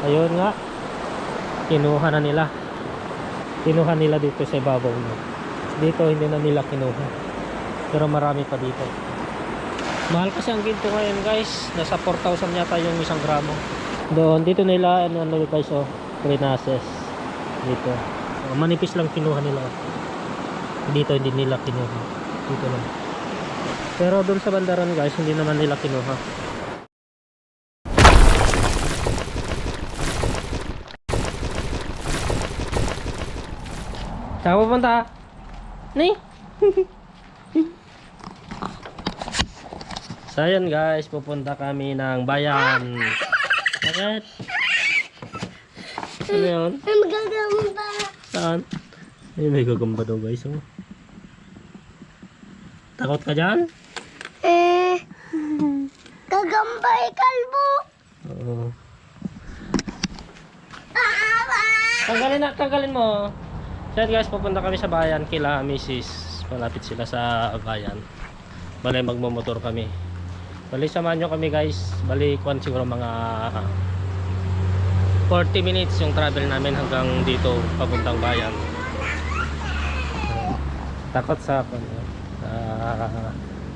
Ayun nga. Kinuha na nila. Kinuha nila dito sa ibabaw na. Dito hindi na nila kinuha. Pero marami pa dito. Mahal kasi ang ginto ngayon guys. Nasa 4,000 yata yung isang gramo. Doon, dito nila, ano, ano guys, oh, trinases. Dito. Oh, manipis lang kinuha nila. Dito hindi nila kinuha. Dito lang. Pero doon sa bandaran guys, hindi naman nila kinuha. Saan ka pupunta? Ni? so ayan guys, pupunta kami ng bayan. Bakit? Ano yun? Ay, magagamba. Saan? Ay, may gagamba daw guys. Oh. Takot ka dyan? Eh, gagamba eh, kalbo. Oo. Tanggalin na, tanggalin mo. So guys, pupunta kami sa bayan kila Mrs. Malapit sila sa bayan. Bali magmomotor kami. Bali samahan nyo kami guys. Bali kuwan siguro mga 40 minutes yung travel namin hanggang dito papuntang bayan. Takot sa sa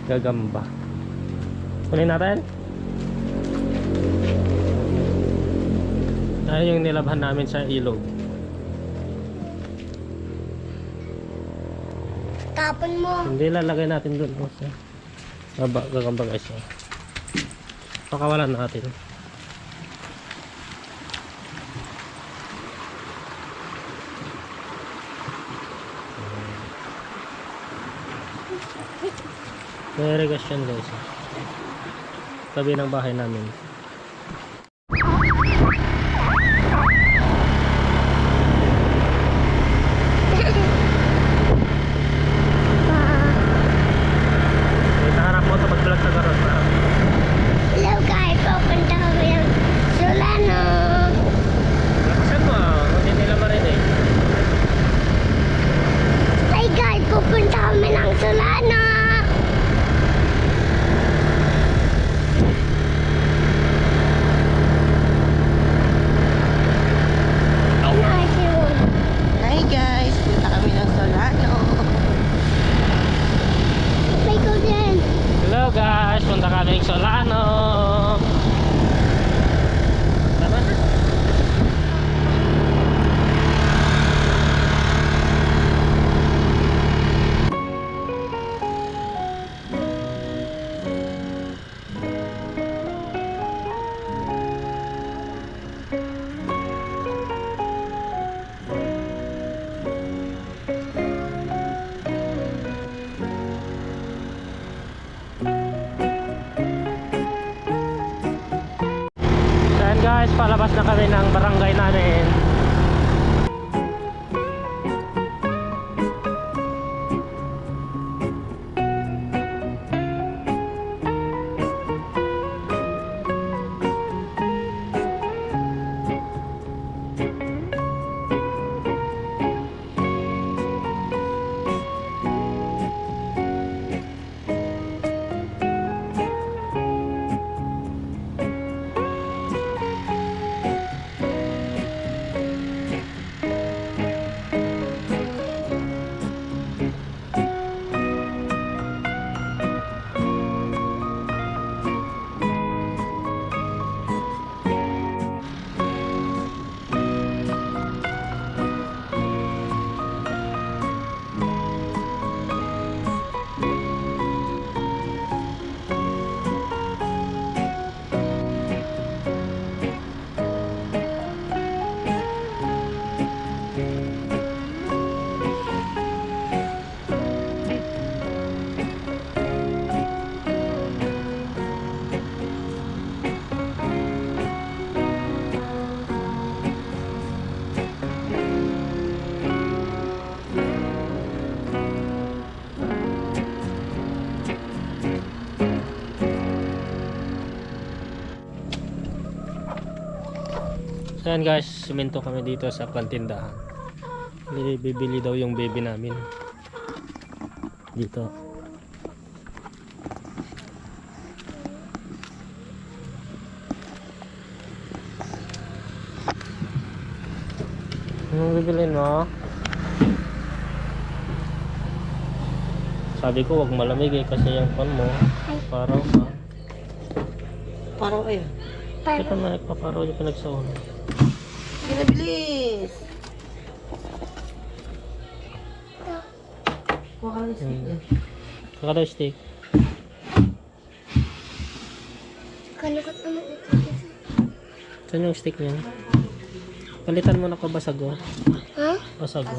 gagamba. Kunin natin. Ay yung nilabhan namin sa ilog. Tapon mo. Hindi lalagay natin doon. Oh, sa baba, gagamba guys. Oh. Pakawalan natin. May irrigation guys. oh. Tabi ng bahay namin. Palabas na kami ng barangay namin. Ayan guys, suminto kami dito sa kantindahan. Bili- Bibili daw yung baby namin. Dito. Anong bibilin mo? Sabi ko wag malamig eh kasi yung pan mo paraw pa. Parang ayun. Kasi Parang pa may paparaw yung pinagsaon. Sige na, bilis. Kuha ka ng stick eh. Kakadaw stick. kalukot naman ito. Saan yung stick niya? Palitan mo na ko basago. Ha? Basago.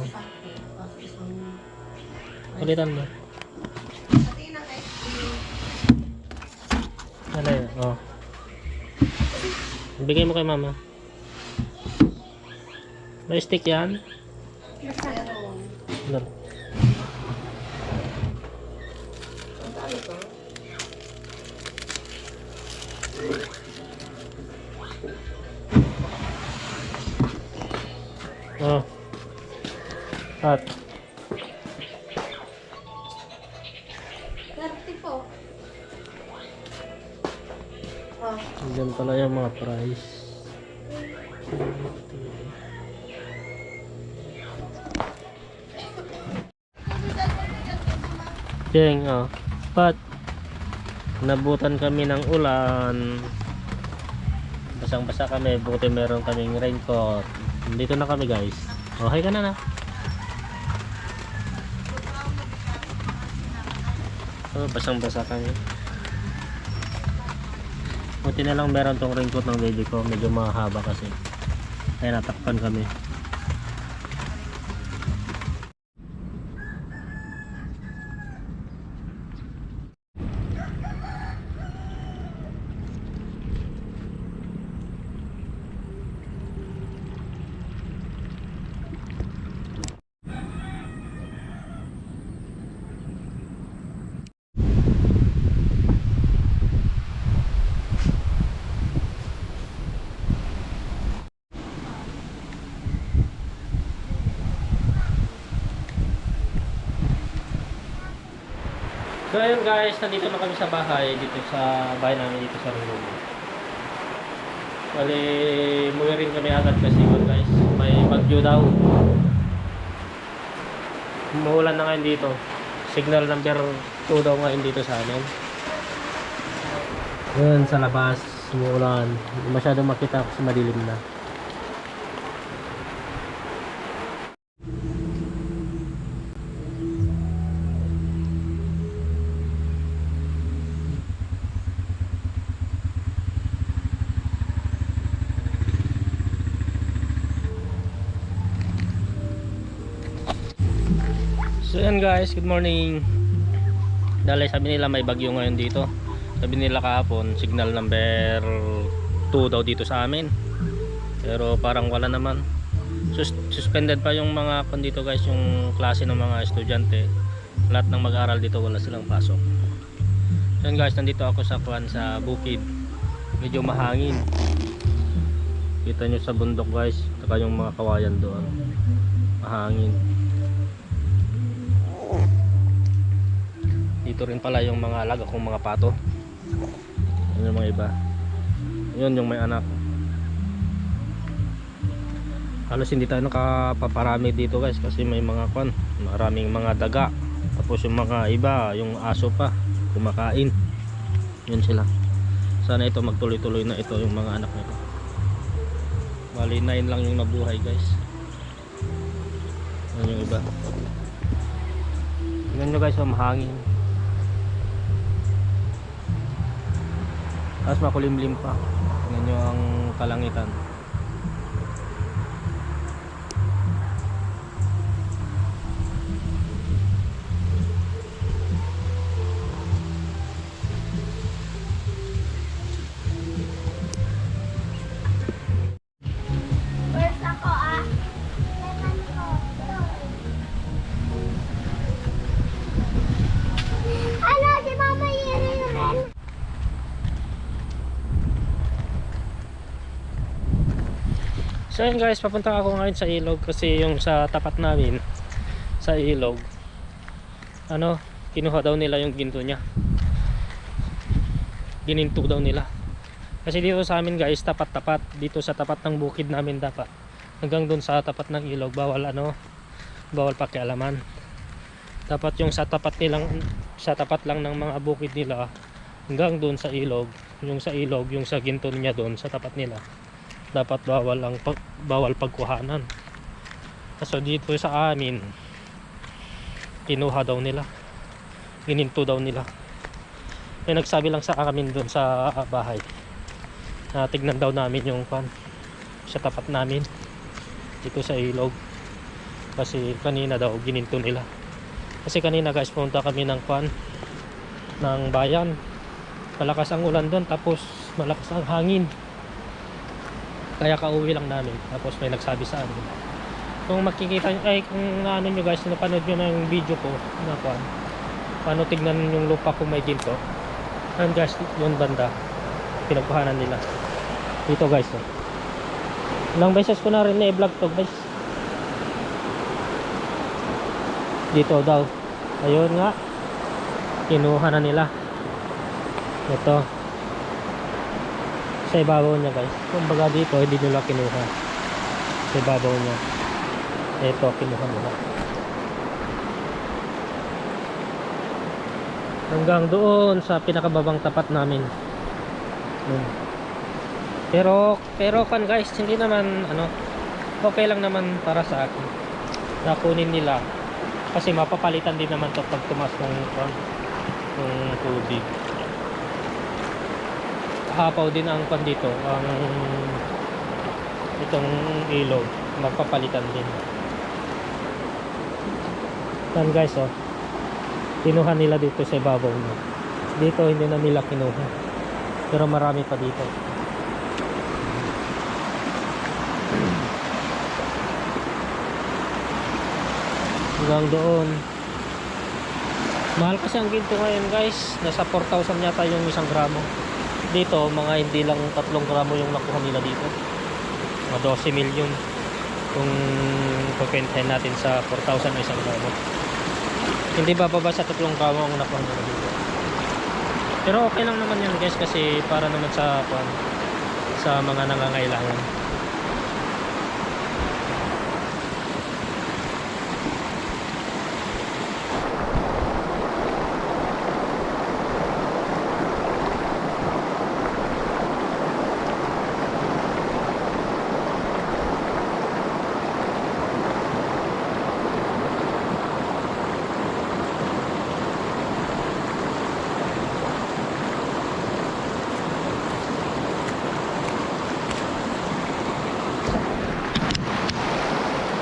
Palitan mo. Ano yun? Oh. Bigay mo kay mama. May stick yan? Ano? Oh. At. Jeng, oh. Pat. Nabutan kami ng ulan. Basang-basa kami, buti meron kaming raincoat. Dito na kami guys. Okay ka na na. Oh, basang-basa kami. Buti na lang meron tong raincoat ng baby ko. Medyo mahaba kasi. Kaya natakpan kami. So ayun guys, nandito na kami sa bahay, dito sa bahay namin dito sa Ringo. Bali, muwi rin kami agad kasi yun guys, may bagyo daw. Umuulan na ngayon dito. Signal number 2 daw ngayon dito sa amin. Yun, sa labas, umuulan. Hindi masyado makita kasi madilim na. Guys, good morning. Dahil sabi nila may bagyo ngayon dito. Sabi nila kahapon, signal number 2 daw dito sa amin. Pero parang wala naman. Sus- suspended pa yung mga kon dito guys, yung klase ng mga estudyante. Lahat ng mag-aaral dito wala silang pasok. So guys, nandito ako sa kwan sa bukid. Medyo mahangin. Kita nyo sa bundok guys, saka yung mga kawayan doon. Mahangin. Dito rin pala yung mga alaga kong mga pato. Yun yung mga iba. Yun yung may anak. Halos hindi tayo nakapaparami dito guys kasi may mga kwan maraming mga daga. Tapos yung mga iba yung aso pa kumakain. Yun sila. Sana ito magtuloy tuloy na ito yung mga anak nito. Bali 9 lang yung nabuhay guys. Yun yung iba Nyo guys, oh, mahangin. Tapos makulimlim pa. Nyo ang kalangitan. So yun guys, papunta ako ngayon sa ilog kasi yung sa tapat namin sa ilog ano, kinuha daw nila yung ginto niya. Gininto daw nila. Kasi dito sa amin guys, tapat-tapat dito sa tapat ng bukid namin dapat hanggang dun sa tapat ng ilog bawal ano bawal pakialaman dapat yung sa tapat nilang sa tapat lang ng mga bukid nila hanggang dun sa ilog yung sa ilog yung sa ginto niya doon sa tapat nila dapat bawal ang pag, bawal pagkuhanan. Kaso dito sa amin kinuha daw nila. Gininto daw nila. May nagsabi lang sa amin doon sa bahay na tignan daw namin yung pan sa tapat namin dito sa ilog. Kasi kanina daw gininto nila. Kasi kanina guys punta kami ng pan ng bayan. Malakas ang ulan doon tapos malakas ang hangin kaya kauwi lang namin tapos may nagsabi sa amin. Kung makikita ay kung ano nyo guys napanood nyo ng video ko na pan paano tignan yung lupa kung may ginto? Ayun guys yun banda pinagkuhanan nila. Dito guys oh. ilang beses ko na rin na-vlog to guys. Dito daw. Ayun nga kinuha na nila. Ito sa ibabaw niya guys. Kumbaga dito hindi nila kinuha. Sa ibabaw niya. Ito kinuha nila. Hanggang doon sa pinakababang tapat namin. Yun. pero pero kan guys hindi naman ano okay lang naman para sa akin. Na kunin nila. Kasi mapapalitan din naman to pag tumas ng ng tubig hapaw din ang pan dito ang itong ilog magpapalitan din. Yan guys oh. Kinuha nila dito sa ibabaw niya. Dito hindi na nila kinuha. Pero marami pa dito. Hanggang doon. Mahal kasi ang ginto ngayon guys. Nasa 4,000 yata yung isang gramo dito mga hindi lang 3 gramo yung nakuha nila dito. Mga 12 million kung pupentahin natin sa 4,000 na isang gramo. Hindi bababa sa 3 gramo ang nakuha nila dito. Pero okay lang naman yun guys kasi para naman sa sa mga nangangailangan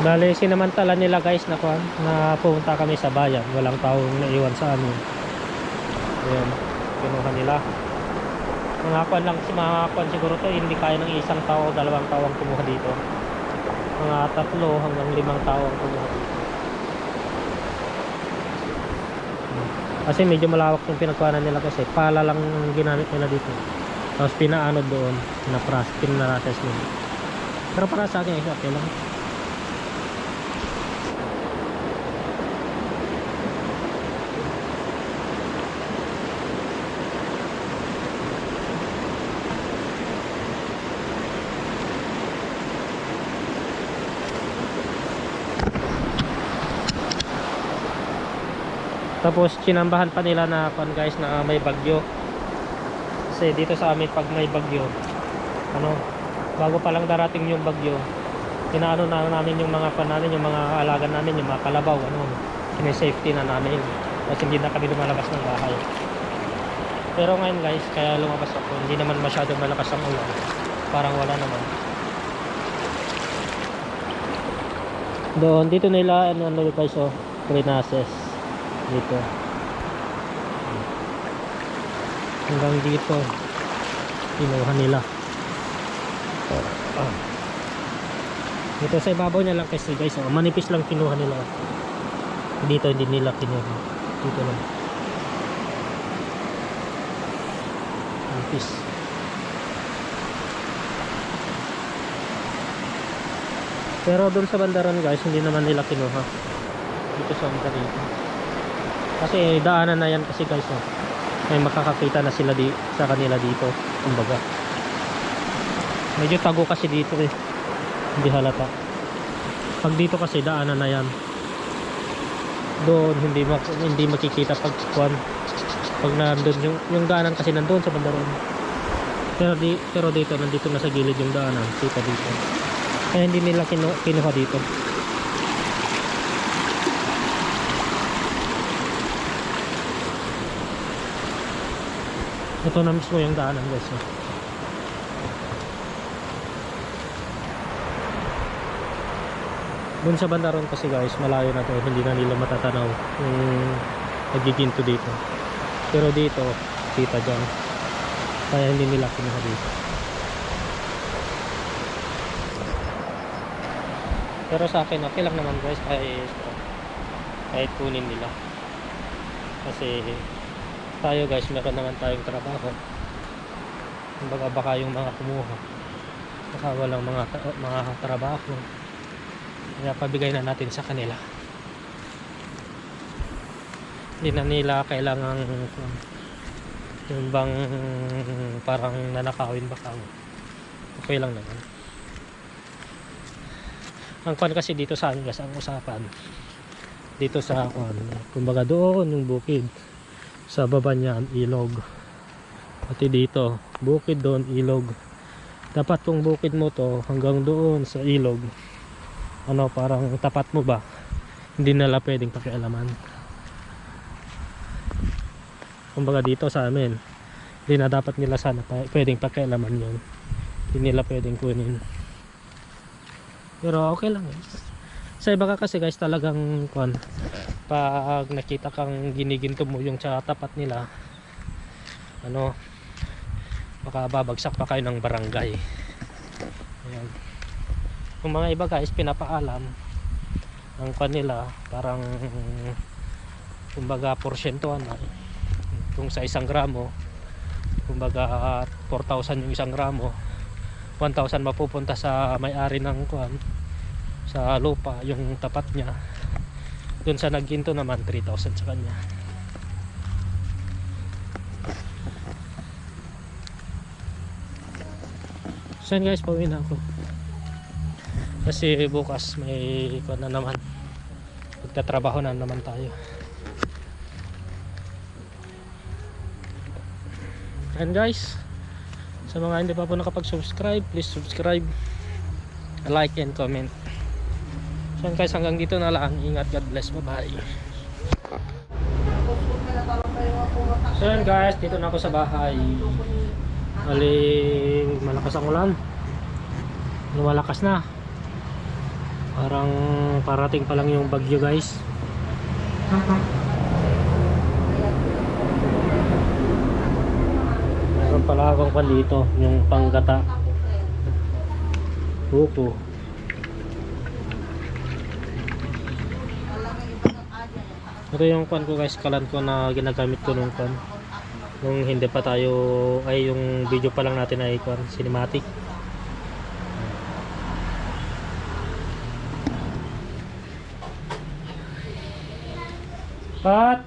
Bale, sinamantala nila guys na kwan, na pumunta kami sa bayan. Walang taong naiwan sa amin. Ayan, kinuha nila. Mga kwan lang, mga kwan siguro to, hindi kaya ng isang tao, dalawang tao ang kumuha dito. Mga tatlo hanggang limang tao ang kumuha dito. Kasi medyo malawak yung pinagkuhanan nila kasi pala lang ang ginamit nila dito. Tapos pinaanod doon, pinapras, pinarases nila. Pero para sa akin, okay lang. Tapos sinambahan pa nila na pan guys na may bagyo. Kasi dito sa amin pag may bagyo, ano, bago pa lang darating yung bagyo, inaano na namin yung mga pan namin, yung mga alaga namin, yung mga kalabaw, ano, sinesafety na namin. Kasi hindi na kami lumalabas ng bahay. Pero ngayon guys, kaya lumabas ako, hindi naman masyadong malakas ang ulan. Parang wala naman. Doon, dito nila, ano, ano guys, oh, Trinaces dito. Hanggang dito kinuha nila. Ah. dito sa ibabaw niya lang kasi guys oh, manipis lang kinuha nila. Dito hindi nila kinuha. Dito lang. Manipis. Pero doon sa bandaran guys hindi naman nila kinuha. Dito sa banda dito kasi daanan na yan kasi guys oh. may makakakita na sila di, sa kanila dito kumbaga medyo tago kasi dito eh hindi halata Pag dito kasi daanan na yan. Doon hindi mak hindi makikita pag kuan. Pag nandun yung yung daanan kasi nandoon sa bandaron. Pero di pero dito nandito na sa gilid yung daanan, kita dito. Kaya hindi nila kinu kinuha dito. Ito na mismo yung daanan guys. oh. Doon sa bandaron kasi guys, malayo na to. Hindi na nila matatanaw yung nagiginto dito. Pero dito, kita dyan. Kaya hindi nila kinuha dito. Pero sa akin, okay lang naman guys kahit, kahit kunin nila. Kasi tayo guys, meron naman tayong trabaho. Kumbaga baka yung mga kumuha. Baka walang mga, mga trabaho. Kaya pabigay na natin sa kanila. Hindi na nila kailangan yung bang parang nanakawin baka okay lang naman. Ang kwan kasi dito sa amin guys, ang usapan dito sa kwan, kumbaga doon yung bukid sa baba niyan ilog. Pati dito bukid doon ilog. Dapat kung bukid mo to hanggang doon sa ilog ano parang tapat mo ba? Hindi nila pwedeng pakialaman. Kumbaga dito sa amin hindi na dapat nila sana pwedeng pakialaman yun. Hindi nila pwedeng kunin. Pero okay lang. Eh. sa iba ka kasi guys talagang kwan pag nakita kang giniginto mo yung sa tapat nila ano baka babagsak pa kayo ng barangay. Ayan. Yung mga iba guys pinapaalam ang kanila parang kumbaga porsyentuhan na kung sa isang gramo kumbaga 4,000 yung isang gramo 1,000 mapupunta sa may-ari ng kuan sa lupa yung tapat niya dun sa nagginto naman 3,000 sa kanya. So guys pauwi na ako. Kasi bukas may kuan na naman magtatrabaho na naman tayo. And guys sa mga hindi pa po nakapag-subscribe please subscribe like and comment so guys hanggang dito na lang. Ingat God bless. Bye bye so guys dito na ako sa bahay. Ali malakas ang ulan. Lumalakas na. Parang parating pa lang yung bagyo guys. Meron pala akong pan yung panggata. Upo ito yung kwan ko guys kalan ko na ginagamit ko nung kwan nung hindi pa tayo ay yung video pa lang natin ay kwan cinematic Pat!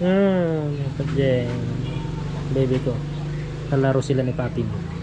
Hmm, ito dyan. Baby ko. Nalaro sila ni Papi mo.